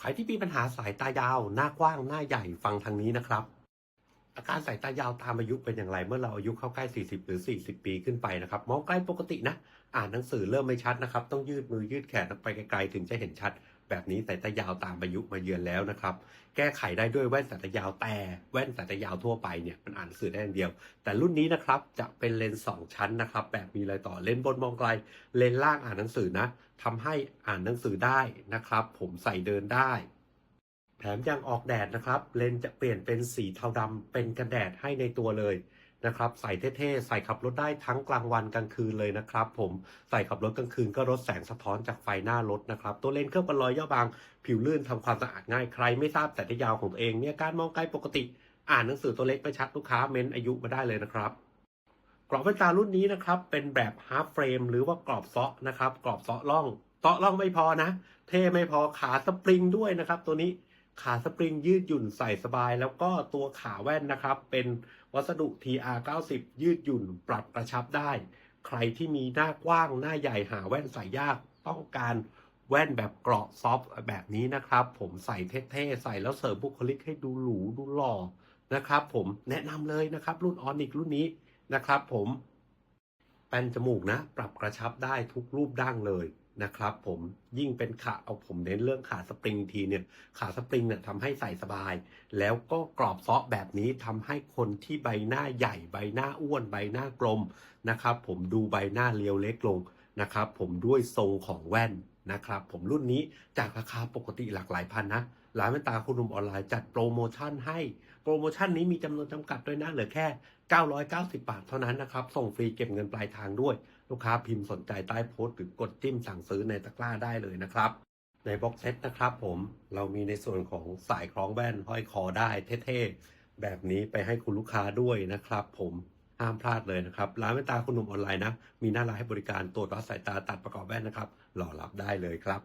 ใครที่มีปัญหาสายตายาว หน้ากว้างหน้าใหญ่ฟังทางนี้นะครับ อาการสายตายาวตามอายุเป็นอย่างไร เมื่อเราอายุเข้าใกล้ 40 หรือ 40 ปีขึ้นไปนะครับ มองใกล้ปกตินะ อ่านหนังสือเริ่มไม่ชัดนะครับ ต้องยืดมือยืดแขนออกไปไกลๆถึงจะเห็นชัด แบบนี้สายตายาวตามอายุมาเยือนแล้วนะครับ แก้ไขได้ด้วยแว่นสายตายาวแต่แว่นสายตายาวทั่วไปเนี่ยมันอ่านหนังสือได้อย่างเดียว แต่รุ่นนี้นะครับจะเป็นเลนส์สองชั้นนะครับ แบบมีอะไรต่อเลนส์บนมองไกล เลนส์ล่างอ่านหนังสือนะทำให้อ่านหนังสือได้นะครับ ผมใส่เดินได้แถมยังออกแดดนะครับ เลนส์จะเปลี่ยนเป็นสีเทาดำเป็นกันแดดให้ในตัวเลย นะครับใส่เท่ๆ ใส่ขับรถได้ทั้งกลางวันกลางคืนเลยนะครับผมใส่ขับรถกลางคืนก็ลดแสงสะท้อนจากไฟหน้ารถนะครับ ตัวเลนส์เครื่องประลอยย่อบาง ผิวลื่นทำความสะอาดง่ายใครไม่ทราบแต่ที่ยาวของตัวเองเนี่ยการมองไกลปกติ อ่านหนังสือตัวเล็กไม่ชัดลูกค้าเม้นอายุมาได้เลยนะครับกรอบแว่นตารุ่นนี้นะครับเป็นแบบฮาร์ฟเฟรมหรือว่ากรอบเซาะนะครับกรอบเซาะล่องเซาะล่องไม่พอนะ เท่ไม่พอขาสปริงด้วยนะครับ ตัวนี้ ขาสปริงยืดหยุ่นใส่สบาย แล้วก็ตัวขาแว่นนะครับ เป็นวัสดุ TR90 ยืดหยุ่นปรับกระชับได้ ใครที่มีหน้ากว้างหน้าใหญ่หาแว่นใส่ยากต้องการแว่นแบบเกราะซอฟต์แบบนี้นะครับ ผมใส่เท่ๆ ใส่แล้วเสริมบุคลิกให้ดูหรูดูหล่อนะครับ ผมแนะนำเลยนะครับรุ่นออนิกรุ่นนี้นะครับ ผมแป้นจมูกนะ ปรับกระชับได้ทุกรูปดั้งเลย นะครับผมยิ่งเป็นขาเอาผมเน้นเรื่องขาสปริงทีเนี่ยขาสปริงเนี่ยทำให้ใส่สบาย แล้วก็กรอบซอฟแบบนี้ทำให้คนที่ใบหน้าใหญ่ใบหน้าอ้วนใบหน้ากลมนะครับผมดูใบหน้าเรียวเล็กลงนะครับผมด้วยทรงของแว่น นะครับ ผมรุ่นนี้จากราคาปกติหลักหลายพันนะ ร้านแว่นตาคุณหนุ่มออนไลน์จัดโปรโมชั่นให้ โปรโมชั่นนี้มีจำนวนจำกัดด้วยนะ เหลือแค่ 990 บาทเท่านั้นนะครับ ส่งฟรีเก็บเงินปลายทางด้วย ลูกค้าพิมพ์สนใจใต้โพสต์หรือกดจิ้มสั่งซื้อในตะกร้าได้เลยนะครับ ในบ็อกเซตนะครับผมเรามีในส่วนของสายคล้องแว่นห้อยคอได้เท่ๆแบบนี้ไปให้คุณลูกค้าด้วยนะครับผม ห้ามพลาดเลยนะครับ ร้านแว่นตาคุณหนุ่มออนไลน์นะ มีหน้าร้านให้บริการตรวจวัดสายตาตัดประกอบแว่นนะครับรอรับได้เลยครับ